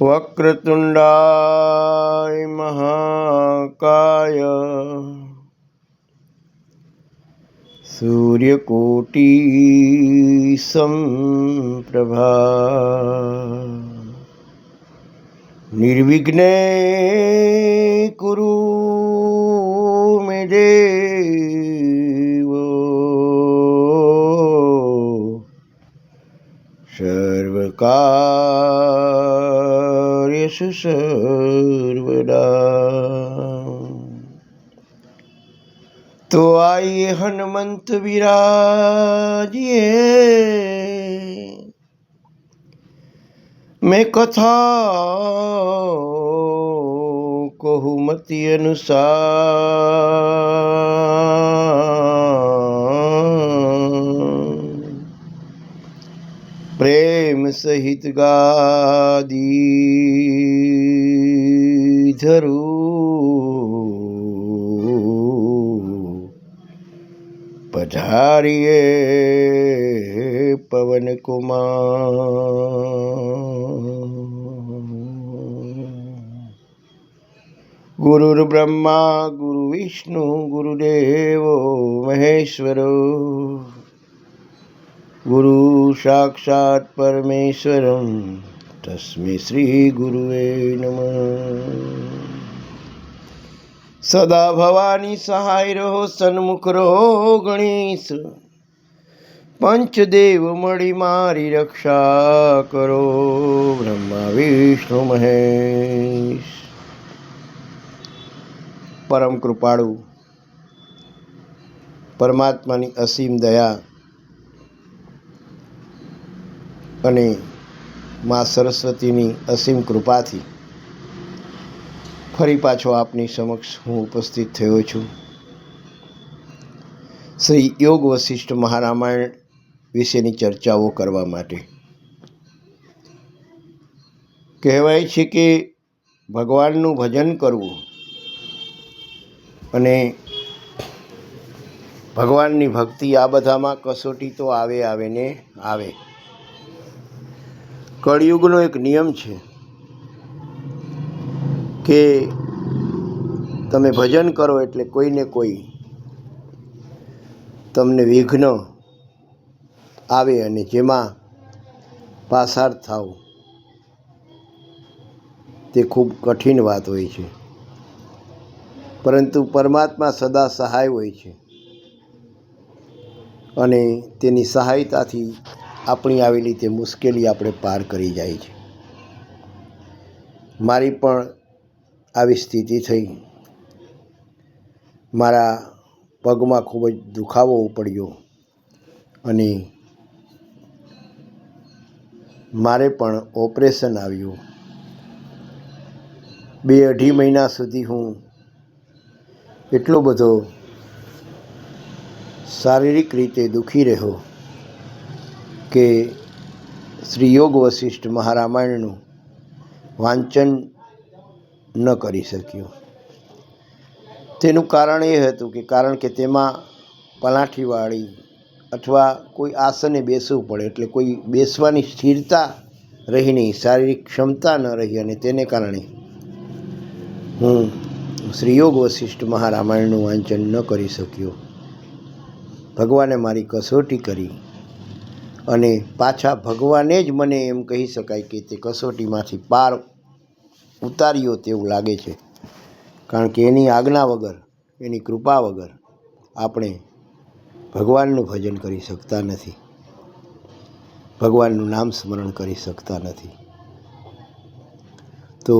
વક્રતુંડાય મહાકાય સૂર્યકોટી સંપ્રભા નિર્વિઘ્ને કુરુ મે દેવ सर्वदा तो आइए हनुमंत विराजिए। मैं कथा कहुमती अनुसार। પ્રેમ સહિત ગાદી ધરું. પધારીએ પવનકુમાર ગુરુર બ્રહ્મા ગુરુ વિષ્ણુ ગુરુદેવો મહેશ્વરો. ગુરુ સાક્ષાત પરમેશ્વરમ તસ્મે શ્રી ગુરુવે નમ સદા ભવાની સહાય રહો સન્મુખ રહો ગણેશ પંચદેવ મળી મારી રક્ષા કરો બ્રહ્મા વિષ્ણુ મહેશ પરમ કૃપાળુ પરમાત્માની અસીમ દયા અને મા સરસ્વતીની અસીમ કૃપાથી ફરી પાછો આપની સમક્ષ હું ઉપસ્થિત થયો છું. શ્રી યોગ વશિષ્ઠ મહારામાયણ વિશેની ચર્ચાઓ કરવા માટે. કહેવાય છે કે ભગવાનનું ભજન કરવું અને ભગવાનની ભક્તિ આ બધામાં કસોટી તો આવે આવે ને આવે. કળિયુગનો એક નિયમ છે કે તમે ભજન કરો એટલે કોઈને કોઈ તમને વિઘ્ન આવે અને જેમાં પાસાર થાવ, તે ખૂબ કઠિન વાત હોય છે. પરંતુ પરમાત્મા સદા સહાય હોય છે અને તેની સહાયતાથી આપણી આવેલી તે મુશ્કેલી આપણે પાર કરી જાય છે. મારી પણ આવી સ્થિતિ થઈ. મારા પગમાં ખૂબ જ દુખાવો પડ્યો અને મારે પણ ઓપરેશન આવ્યું. બે અઢી મહિના સુધી હું એટલો બધો શારીરિક રીતે દુખી રહ્યો. કે શ્રી યોગ વશિષ્ઠ મહારામાયણનું વાંચન ન કરી શક્યો. તેનું કારણ એ હતું કે કારણ કે તેમાં પલાઠીવાળી અથવા કોઈ આસને બેસવું પડે એટલે કોઈ બેસવાની સ્થિરતા રહી નહીં, શારીરિક ક્ષમતા ન રહી અને તેને કારણે હું શ્રીયોગ વશિષ્ઠ મહારામાયણનું વાંચન ન કરી શક્યો. ભગવાને મારી કસોટી કરી. અને પાછા ભગવાને જ મને એમ કહી શકાય કે તે કસોટીમાંથી પાર ઉતાર્યો તેવું લાગે છે. કારણ કે એની આજ્ઞા વગર, એની કૃપા વગર આપણે ભગવાનનું ભજન કરી શકતા નથી. ભગવાનનું નામ સ્મરણ કરી શકતા નથી. તો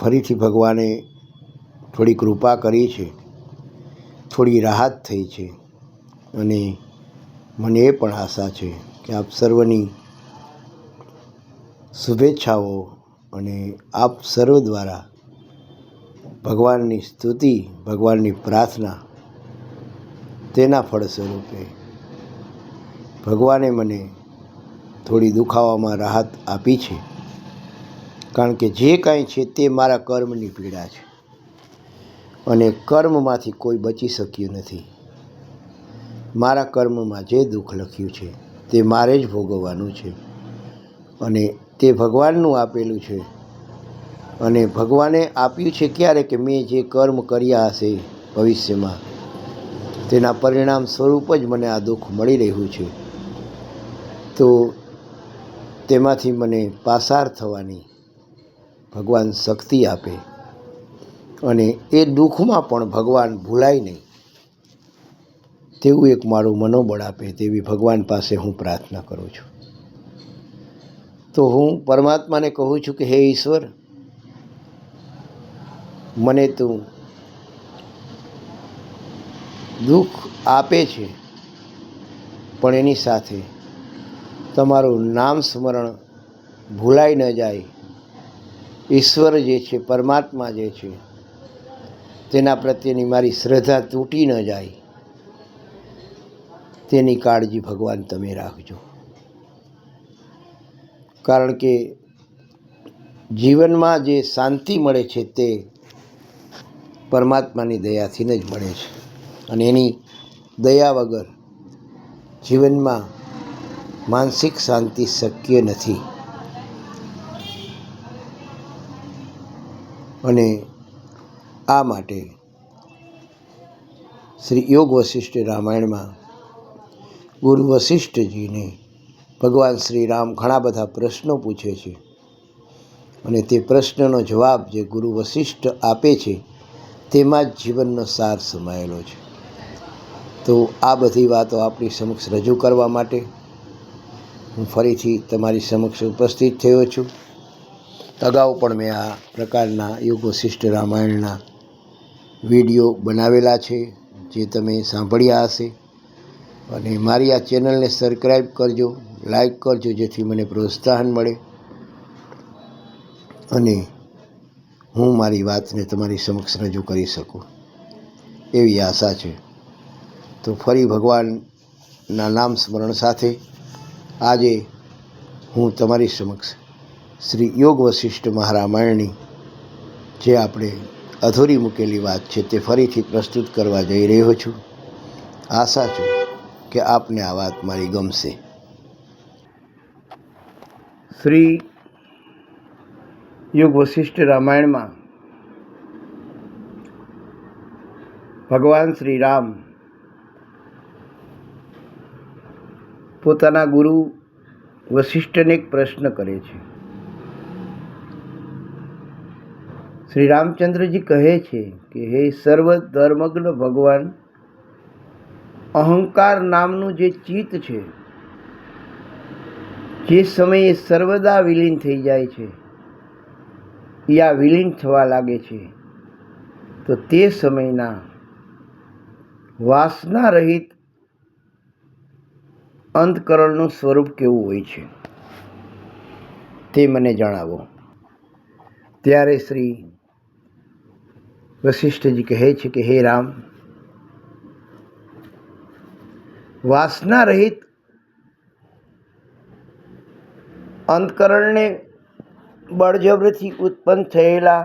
ફરીથી ભગવાને થોડી કૃપા કરી છે, થોડી રાહત થઈ છે અને મને એ પણ આશા છે કે આપ સર્વની શુભેચ્છાઓ અને આપ સર્વ દ્વારા ભગવાનની સ્તુતિ, ભગવાનની પ્રાર્થના તેના ફળ સ્વરૂપે ભગવાને મને થોડી દુખાવામાં રાહત આપી છે. કારણ કે જે કાંઈ છે તે મારા કર્મની પીડા છે અને કર્મમાંથી કોઈ બચી શક્યું નથી. મારા કર્મમાં જે દુઃખ લખ્યું છે, તે મારે જ ભોગવવાનું છે. અને તે ભગવાનનું આપેલું છે. અને ભગવાને આપ્યું છે ક્યારે કે મેં જે કર્મ કર્યા હશે ભવિષ્યમાં, તેના પરિણામ સ્વરૂપ જ મને આ દુઃખ મળી રહ્યું છે. તો તેમાંથી મને પાસાર થવાની ભગવાન શક્તિ આપે. અને એ દુઃખમાં પણ ભગવાન ભૂલાય નહીં. તેવું એક મારું મનોબળ આપે તેવી ભગવાન પાસે હું પ્રાર્થના કરું છું. તો હું પરમાત્માને કહું છું કે, હે ઈશ્વર, મને તું દુઃખ આપે છે, પણ એની સાથે તમારું નામ સ્મરણ ભૂલાઈ ન જાય. ઈશ્વર જે છે, પરમાત્મા જે છે, તેના પ્રત્યેની મારી શ્રદ્ધા તૂટી ન જાય. તેની કાળજી ભગવાન તમે રાખજો. કારણ કે જીવનમાં જે શાંતિ મળે છે તે પરમાત્માની દયાથીને જ મળે છે. અને એની દયા વગર જીવનમાં માનસિક શાંતિ શક્ય નથી. અને આ માટે શ્રી યોગ વશિષ્ઠ રામાયણમાં ગુરુ વશિષ્ઠજીને ભગવાન શ્રી રામ ઘણા બધા પ્રશ્નો પૂછે છે. અને તે પ્રશ્નનો જવાબ જે ગુરુ વશિષ્ઠ આપે છે, તેમાં જ જીવનનો સાર સમાયેલો છે. તો આ બધી વાતો આપણી સમક્ષ રજૂ કરવા માટે હું ફરીથી તમારી સમક્ષ ઉપસ્થિત થયો છું. અગાઉ પણ મેં આ પ્રકારના યુગ વશિષ્ઠ રામાયણના વીડિયો બનાવેલા છે, જે તમે સાંભળ્યા હશે. અને મારી આ ચેનલને સબસ્ક્રાઈબ કરજો લાઈક કરજો, જેથી મને પ્રોત્સાહન મળે. અને હું મારી વાતને તમારી સમક્ષ રજૂ કરી શકું, એવી આશા છે. તો ફરી ભગવાનના નામ સ્મરણ સાથે આજે હું તમારી સમક્ષ શ્રી યોગ વશિષ્ઠ મહારામાયણની જે આપણે અધૂરી મૂકેલી વાત છે તે ફરીથી પ્રસ્તુત કરવા જઈ રહ્યો છું. આશા છું કે આપને આ વાત મારી ગમશે. શ્રી યુગ વશિષ્ઠ રામાયણમાં ભગવાન શ્રી રામ પોતાના ગુરુ વશિષ્ઠને એક પ્રશ્ન કરે છે. શ્રી રામચંદ્રજી કહે છે કે, હે સર્વ ધર્મગ્ન ભગવાન અહંકાર નામનું જે ચિત્ત છે, જે સમયે સર્વદા વિલીન થઈ જાય છે યા વિલીન થવા લાગે છે, તો તે સમયના વાસના રહિત અંતકરણનું સ્વરૂપ કેવું હોય છે, તે મને જણાવો. ત્યારે શ્રી વશિષ્ઠજી કહે છે કે, હે રામ વાસના રહિત અંતકરણને બળજબરીથી ઉત્પન્ન થયેલા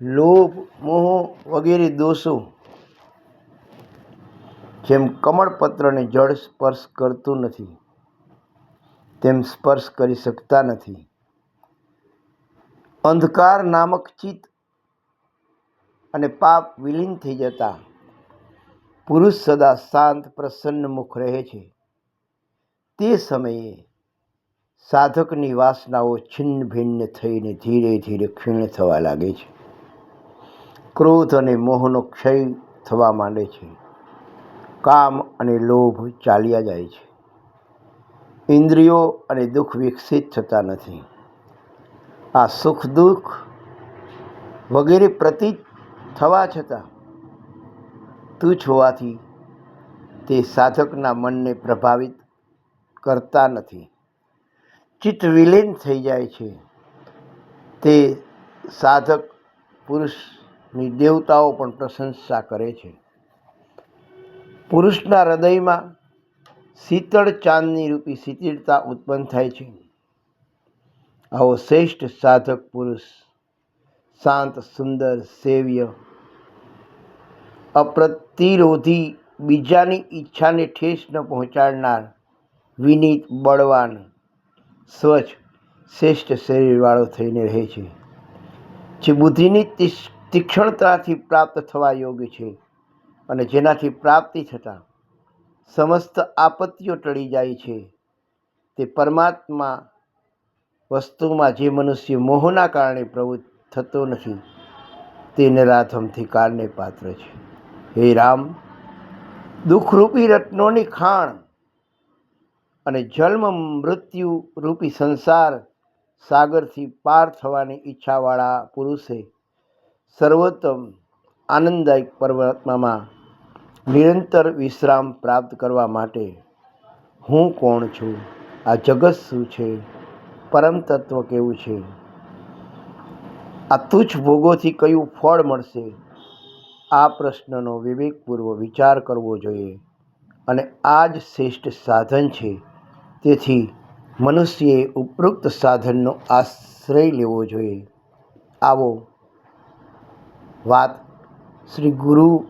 લોભ, મોહ વગેરે દોષો જેમ કમળપત્રને જળ સ્પર્શ કરતું નથી, તેમ સ્પર્શ કરી શકતા નથી. અંધકાર નામક ચિત્ત અને પાપ વિલીન થઈ જતા પુરુષ સદા શાંત, પ્રસન્ન, મુખ રહે છે. તે સમયે સાધકની વાસનાઓ છિન્ન ભિન્ન થઈને ધીરે ધીરે ક્ષીણ થવા લાગે છે. ક્રોધ અને મોહનો ક્ષય થવા માંડે છે. કામ અને લોભ ચાલ્યા જાય છે. ઇન્દ્રિયો અને દુઃખ વિકસિત થતા નથી. આ સુખ દુઃખ વગેરે પ્રતીત થવા છતાં તુચ્છ હોવાથી તે સાધકના મનને પ્રભાવિત કરતા નથી. ચિત્ત વિલીન થઈ જાય છે. તે સાધક પુરુષની દેવતાઓ પણ પ્રશંસા કરે છે. પુરુષના હૃદયમાં શીતળ ચાંદની રૂપી શીતળતા ઉત્પન્ન થાય છે. આવો શ્રેષ્ઠ સાધક પુરુષ, શાંત, સુંદર, સેવ્ય અપ્રતિરોધી બીજાની ઈચ્છાને ઠેસ ન પહોંચાડનાર વિનીત બળવાન સ્વચ્છ શ્રેષ્ઠ શરીરવાળો થઈને રહે છે. જે બુદ્ધિની તીક્ષ્ણતાથી પ્રાપ્ત થવા યોગ્ય છે અને જેનાથી પ્રાપ્તિ થતાં સમસ્ત આપત્તિઓ ટળી જાય છે, તે પરમાત્મા વસ્તુમાં જે મનુષ્ય મોહના કારણે પ્રવૃત્ત થતો નથી, તે નરાધમથી કારણે પાત્ર છે. હે રામ, દુઃખરૂપી રત્નોની ખાણ અને જન્મ મૃત્યુ રૂપી સંસાર સાગરથી પાર થવાની ઈચ્છાવાળા પુરુષે સર્વોત્તમ આનંદદાયક પરમાત્મામાં નિરંતર વિશ્રામ પ્રાપ્ત કરવા માટે હું કોણ છું? આ જગત શું છે? પરમ તત્વ કેવું છે? આ તુચ્છ ભોગોથી કયું ફળ મળશે? આ પ્રશ્નનો વિવેકપૂર્વક વિચાર કરવો જોઈએ અને આ જ શ્રેષ્ઠ સાધન છે. તેથી મનુષ્યએ ઉપરોક્ત સાધનનો આશ્રય લેવો જોઈએ. આવો વાત શ્રી ગુરુ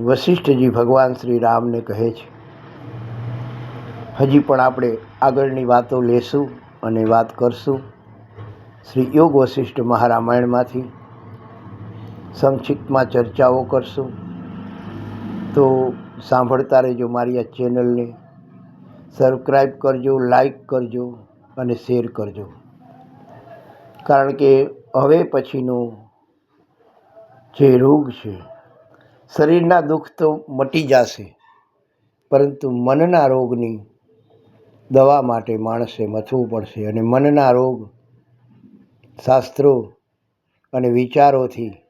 વશિષ્ઠજી ભગવાન શ્રી રામને કહે છે. હજી પણ આપણે આગળની વાતો લેશું અને વાત કરશું. શ્રી યોગ વશિષ્ઠ મહારામાયણમાંથી સંક્ષિપ્તમાં ચર્ચાઓ કરશું. તો સાંભળતા રહેજો મારી આ ચેનલને. સબસ્ક્રાઈબ કરજો લાઈક કરજો અને શેર કરજો. કારણ કે હવે પછીનો જે રોગ છે, શરીરના દુઃખ તો મટી જશે, પરંતુ મનના રોગની દવા માટે માણસે મથવું પડશે અને મનના રોગ શાસ્ત્રો અને વિચારોથી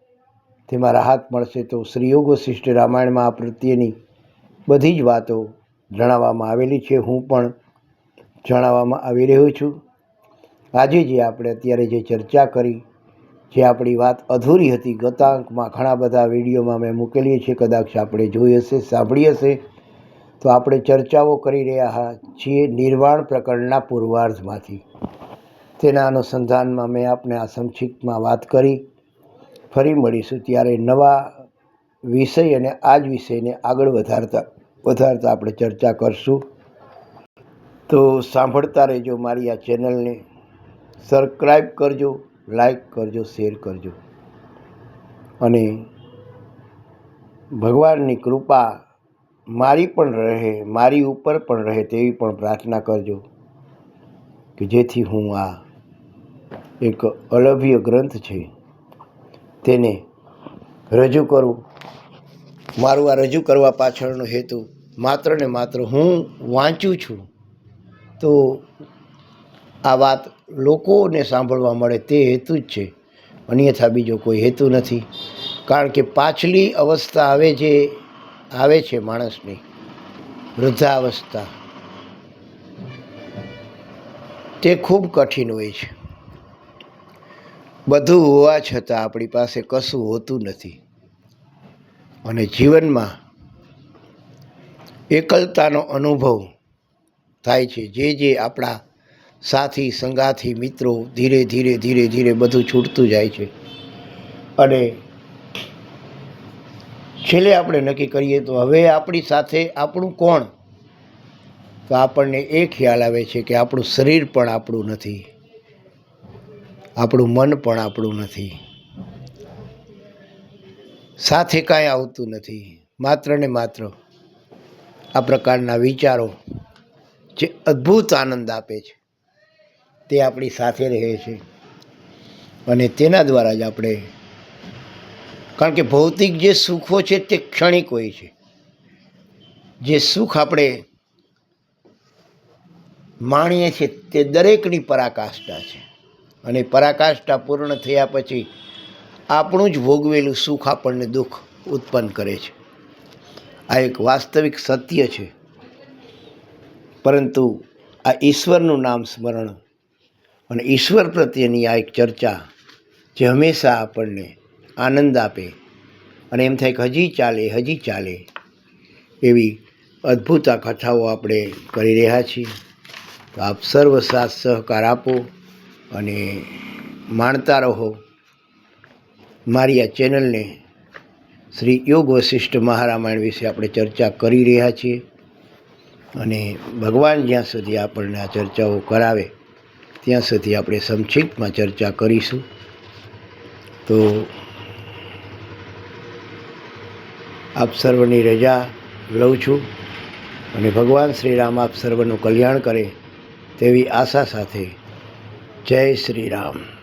તેમાં રાહત મળશે તો શ્રીયોગ વશિષ્ઠ રામાયણમાં આ પ્રત્યેની બધી જ વાતો જણાવવામાં આવેલી છે. હું પણ જણાવવામાં આવી રહ્યો છું. આજે જે આપણે અત્યારે જે ચર્ચા કરી, જે આપણી વાત અધૂરી હતી, ગતાંકમાં ઘણા બધા વિડીયોમાં મેં મૂકેલી છે, કદાચ આપણે જોઈ હશે, સાંભળી હશે, તો આપણે ચર્ચાઓ કરી રહ્યા છીએ નિર્વાણ પ્રકરણના પૂર્વાર્ધમાંથી. તેના અનુસંધાનમાં મેં આપને આ સંક્ષિપ્તમાં વાત કરી. ફરી મળીશું ત્યારે નવા વિષય અને આ જ વિષયને આગળ વધારતા વધારતા આપણે ચર્ચા કરશું. તો સાંભળતા રહેજો મારી આ ચેનલને. સબસ્ક્રાઈબ કરજો લાઈક કરજો, શેર કરજો. અને ભગવાનની કૃપા મારી પણ રહે, મારી ઉપર પણ રહે તેવી પણ પ્રાર્થના કરજો કે જેથી હું આ એક અલભ્ય ગ્રંથ છે. તેને રજૂ કરું. મારું આ રજૂ કરવા પાછળનો હેતુ માત્ર ને માત્ર હું વાંચું છું. તો આ વાત લોકોને સાંભળવા મળે તે હેતુ જ છે. અન્યથા બીજો કોઈ હેતુ નથી. કારણ કે પાછલી અવસ્થા આવે જે આવે છે માણસની. વૃદ્ધાવસ્થા. તે ખૂબ કઠિન હોય છે. બધું હોવા છતાં આપણી પાસે કશું હોતું નથી. અને જીવનમાં એકલતાનો અનુભવ થાય છે. જે જે આપણા સાથી, સંગાથી, મિત્રો ધીરે ધીરે ધીરે ધીરે બધું છૂટતું જાય છે. અને છેલ્લે આપણે નક્કી કરીએ તો હવે આપણી સાથે આપણું કોણ? તો આપણને એ ખ્યાલ આવે છે કે આપણું શરીર પણ આપણું નથી. આપણું મન પણ આપણું નથી. સાથે કાંઈ આવતું નથી. માત્ર ને માત્ર આ પ્રકારના વિચારો જે અદ્ભુત આનંદ આપે છે, તે આપણી સાથે રહે છે. અને તેના દ્વારા જ આપણે, કારણ કે ભૌતિક જે સુખો છે તે ક્ષણિક હોય છે. જે સુખ આપણે માણીએ છીએ તે દરેકની પરાકાષ્ઠા છે. અને પરાકાષ્ઠા પૂર્ણ થયા પછી આપણું જ ભોગવેલું સુખ આપણને દુઃખ ઉત્પન્ન કરે છે. આ એક વાસ્તવિક સત્ય છે. પરંતુ આ ઈશ્વરનું નામ સ્મરણ અને ઈશ્વર પ્રત્યેની આ એક ચર્ચા જે હંમેશા આપણને આનંદ આપે અને એમ થાય કે હજી ચાલે હજી ચાલે એવી અદ્ભુત આ કથાઓ આપણે કરી રહ્યા છીએ. તો આપ સર્વ સાથ સહકાર આપો. અને માણતા રહો. મારી આ ચેનલને શ્રી યોગ વશિષ્ઠ મહારામાયણ વિશે આપણે ચર્ચા કરી રહ્યા છીએ અને ભગવાન જ્યાં સુધી આપણને આ ચર્ચાઓ કરાવે, ત્યાં સુધી આપણે સંક્ષિપ્તમાં ચર્ચા કરીશું. તો આપ સર્વની રજા લઉં છું અને ભગવાન શ્રી રામ આપ સર્વનું કલ્યાણ કરે તેવી આશા સાથે જય શ્રી રામ.